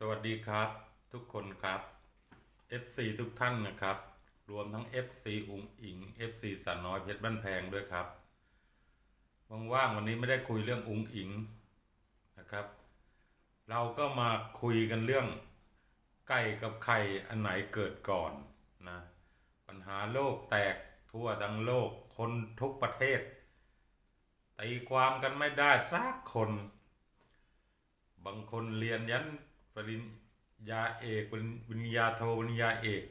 สวัสดีครับทุกคนครับ FC ทุกท่านนะครับ รวมทั้ง FC อุงอิง FC สาวน้อยเพชรบ้านแพงด้วยครับว่างๆวันนี้ไม่ได้คุยเรื่องอุงอิงนะครับ เราก็มาคุยกันเรื่องไก่กับไข่อันไหนเกิดก่อนนะปัญหาโลกแตกทั่วทั้งโลกคนทุกประเทศตีความกันไม่ได้สักคน บางคนเรียนยัน ริญญาเอกปริญญาโทปริญญาเอก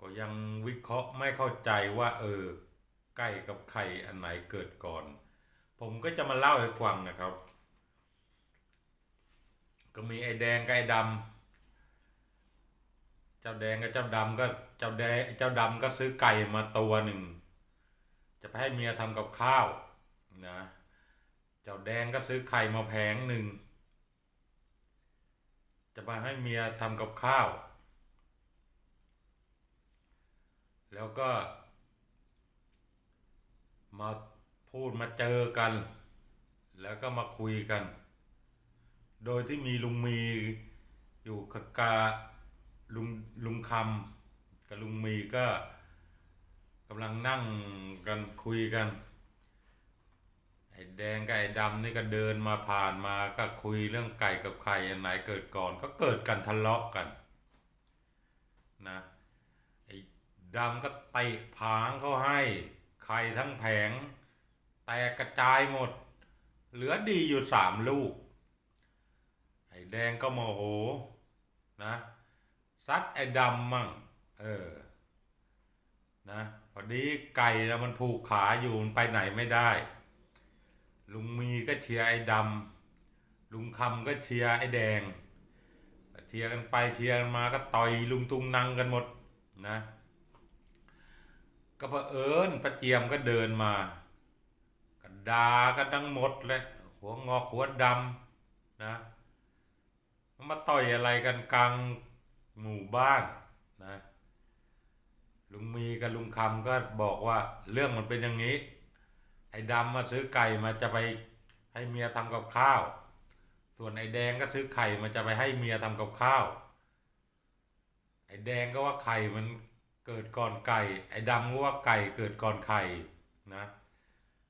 ก็ยังวิเคราะห์ไม่เข้าใจว่าเออไก่กับไข่อันไหนเกิดก่อน ผมก็จะมาเล่าให้ฟังนะครับ ก็มีไอ้แดงกับไอ้ดำเจ้าแดงกับเจ้าดำก็เจ้าแดงเจ้าดำก็ซื้อไก่มาตัวหนึ่งจะไปให้เมียทำกับข้าวนะเจ้าแดงก็ซื้อไข่มาแผงหนึ่ง จะมาให้เมียทำกับข้าว แล้วก็ มาพูดมาเจอกัน แล้วก็มาคุยกัน โดยที่มีลุงมีอยู่กับกาลุงลุงคำกับลุงมีก็กำลังนั่งกันคุยกัน ไอ้แดงกับไอ้ดำนี่ก็เดินมาผ่านมาก็คุยเรื่องไก่กับไข่อันไหนเกิดก่อนก็เกิดกันทะเลาะกันนะไอ้ดำก็เตะผางเขาให้ไข่ทั้งแผง แตกกระจายหมด เหลือดีอยู่สามลูก ไอ้แดงก็โมโหนะซัดไอ้ดำมั่งเออนะพอดีไก่นะมันผูกขาอยู่มันไปไหนไม่ได้ ก็เชียร์ไอ้ดำลุงคำก็เชียร์ไอ้แดงเชียร์กันไปเชียร์กันมาก็ต่อยลุงตุงนังกันหมดนะก็เผอิญประเจียมก็เดินมาก็ด่ากันทั้งหมดเลยหัวงอกหัวดำนะมันมาต่อยอะไรกันกลางหมู่บ้านนะลุงมีกับลุงคำก็บอกว่าเรื่องมันเป็นอย่างนี้ ไอ้ดำมาซื้อไก่มาจะไป ให้เมียทำกับข้าว ส่วนไอ้แดงก็ซื้อไข่มาจะไปให้เมียทำกับข้าว ไอ้แดงก็ว่าไข่มันเกิดก่อนไก่ ไอ้ดำก็ว่าไก่เกิดก่อนไข่นะ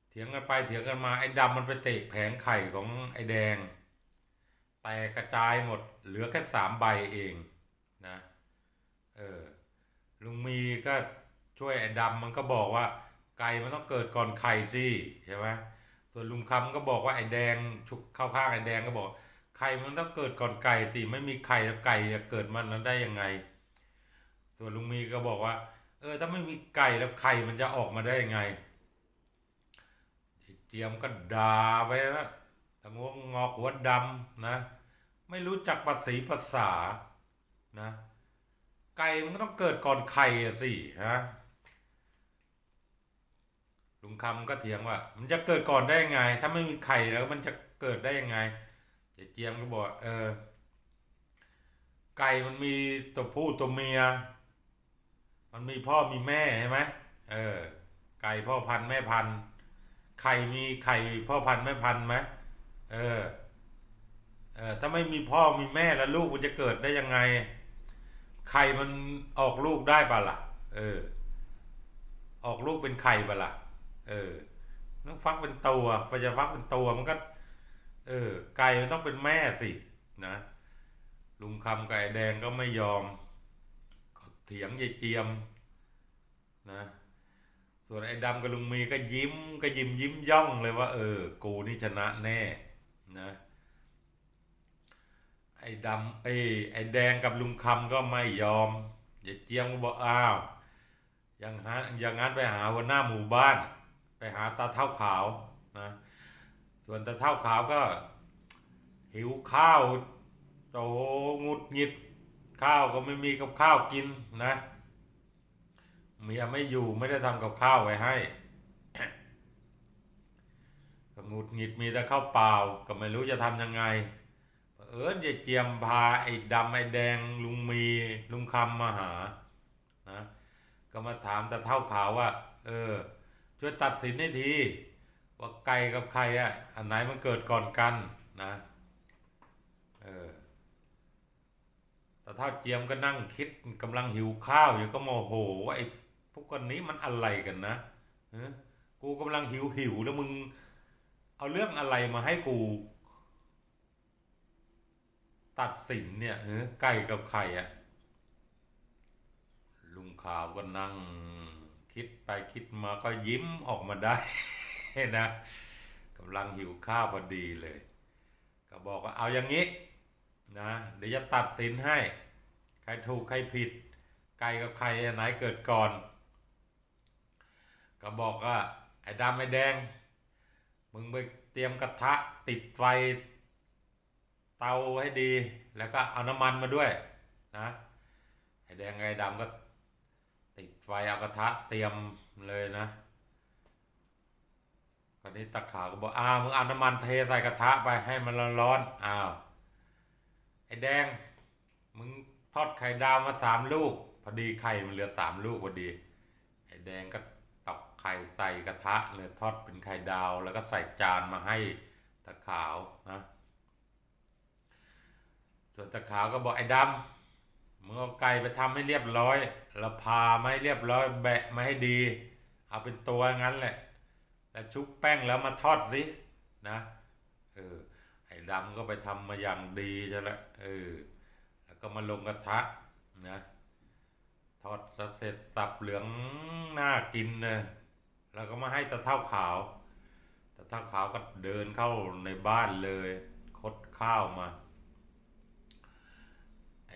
เถียงกันไปเถียงกันมาไอ้ดำมันไปเตะแผงไข่ของไอ้แดง แตกกระจายหมดเหลือแค่สามใบเองนะเออลุงมีก็ช่วยไอ้ดำมันก็บอกว่าไก่มันต้องเกิดก่อนไข่สิใช่ไหม ส่วนลุงคำก็บอกว่าไอ้แดงชุกเข้าข้างไอ้แดงก็บอกไข่มันต้องเกิดก่อนไก่สิไม่มีไข่แล้วไก่จะเกิดมันนั้นได้ยังไง ส่วนลุงมีก็บอกว่า เออ ถ้าไม่มีไก่แล้วไข่มันจะออกมาได้ยังไงไอ้เจียมก็ด่าไปนะทั้งหัวงงอกหัวดำนะ ไม่รู้จักภาษีภาษานะ ไก่มันก็ต้องเกิดก่อนไข่สิฮะ ลุงคำก็เถียงว่า มันจะเกิดก่อนได้ยังไง ถ้าไม่มีไข่แล้วมันจะเกิดได้ยังไงเจ๊เจียมก็บอกเออ ไก่มันมีตัวผู้ตัวเมีย มันมีพ่อมีแม่ใช่ไหมเออ ไก่พ่อพันธุ์แม่พันธุ์ไข่มีไข่พ่อพันธุ์แม่พันธุ์ไหมเออเออถ้าไม่มีพ่อมีแม่แล้วลูกมันจะเกิดได้ยังไง ไข่มันออกลูกได้ปะล่ะ เออ ออกลูกเป็นไข่ปะล่ะ เออต้องฟักเป็นตัวพอจะฟักเป็นตัวมันก็ เออ ไก่มันต้องเป็นแม่สินะลุงคำไอ้แดงก็ไม่ยอมเถียงยายเจียมนะส่วนไอ้ดำกับลุงมีก็ยิ้มก็ยิ้มยิ้มย่องเลยว่า เออ กูนี่ชนะแน่นะไอ้ดำไอ้ไอ้แดงกับลุงคำก็ไม่ยอมยายเจียมก็บอกอ้าวอย่างนั้นอย่างนั้นไปหาหัวหน้าหมู่บ้าน ไปหาตาเท่าขาวนะส่วนตาเท่าขาวก็ หิวข้าวโตงุดหงิดข้าวก็ไม่มีกับข้าวกินนะเมียไม่อยู่ไม่ได้ทำกับข้าวไว้ให้ก็งุดหงิดมีแต่ข้าวเปล่าก็ไม่รู้จะทำยังไงเออยายเจียมพาไอ้ดำไอ้แดงลุงมีลุงคำมาหานะก็มาถามตาเท่าขาวว่า เออ ช่วยตัดสินให้ที ว่าไก่กับไข่อะอันไหนมันเกิดก่อนกันนะเออแต่เท่าเจียมก็นั่งคิดกำลังหิวข้าวอยู่ก็โมโหว่าไอ้พวกคนนี้มันอะไรกันนะฮะกูกำลังหิวหิวแล้วมึง เอาเรื่องอะไรมาให้กู ตัดสินเนี่ยเออไก่กับไข่อะลุงขาวก็นั่ง คิดไปคิดมาก็ยิ้มออกมาได้นะกำลังหิวข้าวพอดีเลย ก็บอกว่าเอาอย่างนี้นะเดี๋ยวจะตัดสินให้ ใครถูกใครผิด ไก่กับไข่ไหนเกิดก่อน ก็บอกว่าไอ้ดำไอ้แดง มึงไปเตรียมกระทะติดไฟเตาให้ดี แล้วก็เอาน้ำมันมาด้วยนะไอ้แดงไอ้ดำก็ ไฟเอากระทะเตรียมเลยนะคราวนี้ตะขาวก็บอกอ้าวมึงเอาน้ำมันเทใส่กระทะไปให้มันร้อนๆอ้าวไอ้แดง มึงทอดไข่ดาวมาสามลูก พอดีไข่มันเหลือสามลูกพอดี ไอ้แดงก็ตอกไข่ใส่กระทะเลยทอดเป็นไข่ดาว แล้วก็ใส่จานมาให้ตะขาวนะส่วนตะขาวก็บอกไอ้ดำ มึงเอาไก่ไปทำให้เรียบร้อยแล้วพาไมาให้เรียบร้อย แบะมาให้ดี เอาเป็นตัวงั้นแหละ แล้วชุบแป้งแล้วมาทอดสินะเออไอ้ดำก็ไปทำมาอย่างดีใช่แล้วเออแล้วก็มาลงกระทะนะทอดเสร็จสับเหลืองน่ากินเลยแล้วก็มาให้ตะเท่าขาวตะเท่าขาวก็เดินเข้าในบ้านเลย คดข้าวมา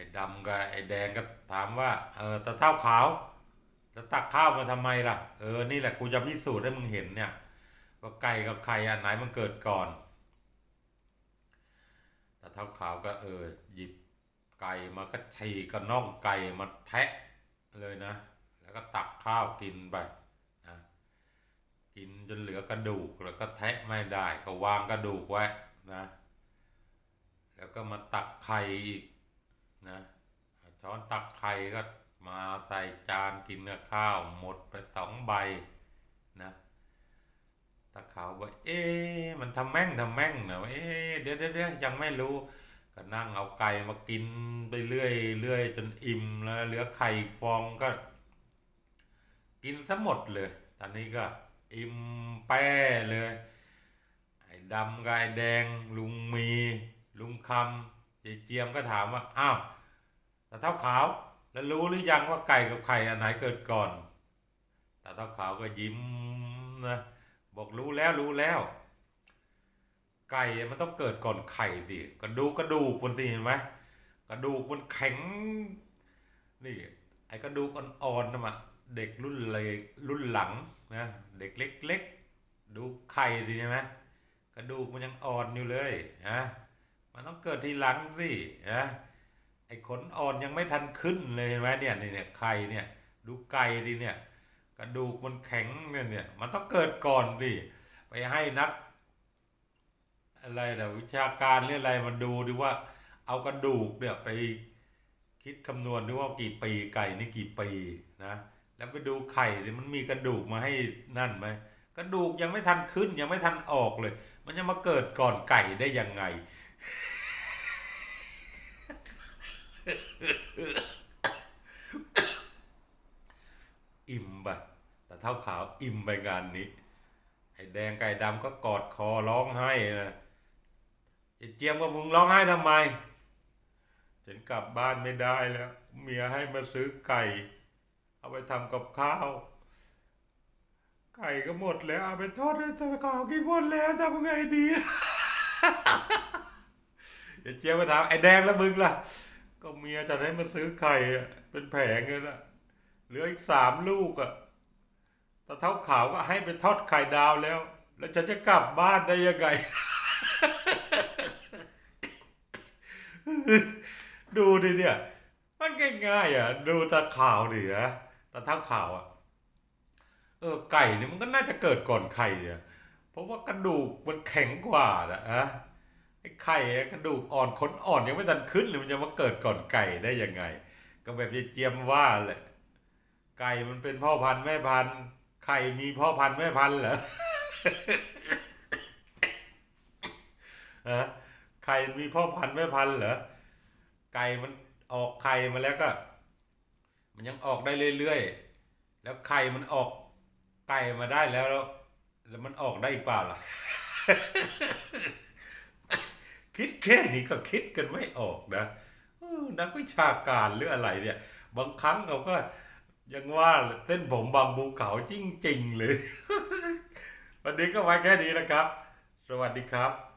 อ้ดำกับไอ้แดงก็ถามว่า เออตะเท่าขาวแล้วตักข้าวมาทำไมล่ะ เออ นี่แหละกูจะพิสูจน์ให้มึงเห็นเนี่ย ว่าไก่กับไข่อันไหนมันเกิดก่อนตะเท่าขาวก็เออ หยิบไก่มาก็ฉีกก็น่องไก่มาแทะเลยนะ แล้วก็ตักข้าวกินไปนะกินจนเหลือกระดูกแล้วก็แทะไม่ได้ก็วางกระดูกไว้นะ แล้วก็มาตักไข่อีก นะช้อนตักไข่ก็มาใส่จานกินกับข้าวหมดไปสองใบนะตะขาวว่าเอ๊ะมันทำแม่งทำแม่งนะเอ๊ะเดี๋ยวเดี๋ยวยังไม่รู้ ก็นั่งเอาไก่มากินไปเรื่อยเรื่อยจนอิ่มแล้ว เหลือไข่ฟองก็ กินซะหมดเลย ตอนนี้ก็อิ่มแป้เลย ไอ้ดำกับไอ้แดงลุงมีลุงคำ เจเจียมก็ถามว่าอ้าวตาเท่าขาว แล้วรู้หรือยังว่าไก่กับไข่อันไหนเกิดก่อนตาเท่าขาวก็ยิ้มนะบอกรู้แล้วรู้แล้ว ไก่มันต้องเกิดก่อนไข่สิกระดูกกระดูกมันสิเห็นไหมกระดูกมันแข็งนี่ไอ้กระดูกอ่อนๆนะมันเด็กรุ่นเลยรุ่นหลังนะเด็กเล็กๆดูไข่สิใช่ไหมกระดูกมันยังอ่อนอยู่เลยนะ มันต้องเกิดทีหลังสินะไอ้ขนอ่อนยังไม่ทันขึ้นเลยเห็นไหมเนี่ยนี่เนี่ยไข่เนี่ย ดูไก่ดิเนี่ย กระดูกมันแข็งเนี่ยเนี่ยมันต้องเกิดก่อนดิไปให้นัก อะไรนะวิชาการเรื่องอะไรมาดูดิว่า เอากระดูกเนี่ยไปคิดคำนวณดูว่ากี่ปีไก่นี่กี่ปีนะแล้วไปดูไข่ดิมันมีกระดูกมาให้นั่นไหมกระดูกยังไม่ทันขึ้นยังไม่ทันออกเลย มันจะมาเกิดก่อนไก่ได้ยังไง อิ่มบะแต่เท่าขาวอิ่มไปงานนี้ ไอ้แดงไก่ดำก็กอดคอร้องไห้นะไอ้เจียมว่ามึงร้องไห้ทำไม ฉันกลับบ้านไม่ได้แล้ว เมียให้มาซื้อไก่ เอาไปทำกับข้าว ไก่ก็หมดแล้ว เอาไปทอดให้ตะขาวกินหมดแล้วทำไงดีไอ้เจียมก็ถามไอ้แดงแล้วมึงล่ะ ก็เมียจะให้มาซื้อไข่อะเป็นแผงเงินอะเหลืออีกสามลูกอะต่เท่าขาวก็ให้ไปทอดไข่ดาวแล้ว แล้วฉันจะกลับบ้านได้ยังไง ดูดิเนี่ย มันง่ายๆอะ ดูตาขาวดิฮะตาเท่าขาวอะ เออไก่เนี่ยมันก็น่าจะเกิดก่อนไข่เนี่ยเพราะว่ากระดูกมันแข็งกว่านะฮะ ไอ้ไข่กระดูกอ่อนขนอ่อนยังไม่ทันขึ้นเลยมันจะมาเกิดก่อนไก่ได้ยังไง ก็แบบเจียมว่าแหละไก่มันเป็นพ่อพันธุ์แม่พันธุ์ไข่มีพ่อพันธุ์แม่พันธุ์เหรอฮะไข่มีพ่อพันธุ์แม่พันธุ์เหรอไก่มันออกไข่มาแล้วก็ มันยังออกได้เรื่อยๆแล้วไข่มันออกไก่มาได้แล้วแล้วมันออกได้อีกเปล่าล่ะ คิดแค่นี้ก็คิดกันไม่ออกนะนักวิชาการหรืออะไรเนี่ย บางครั้งเขาก็ยังว่าเส้นผมบางภูเขาจริงๆเลย วันนี้ก็ไว้แค่นี้นะครับ สวัสดีครับ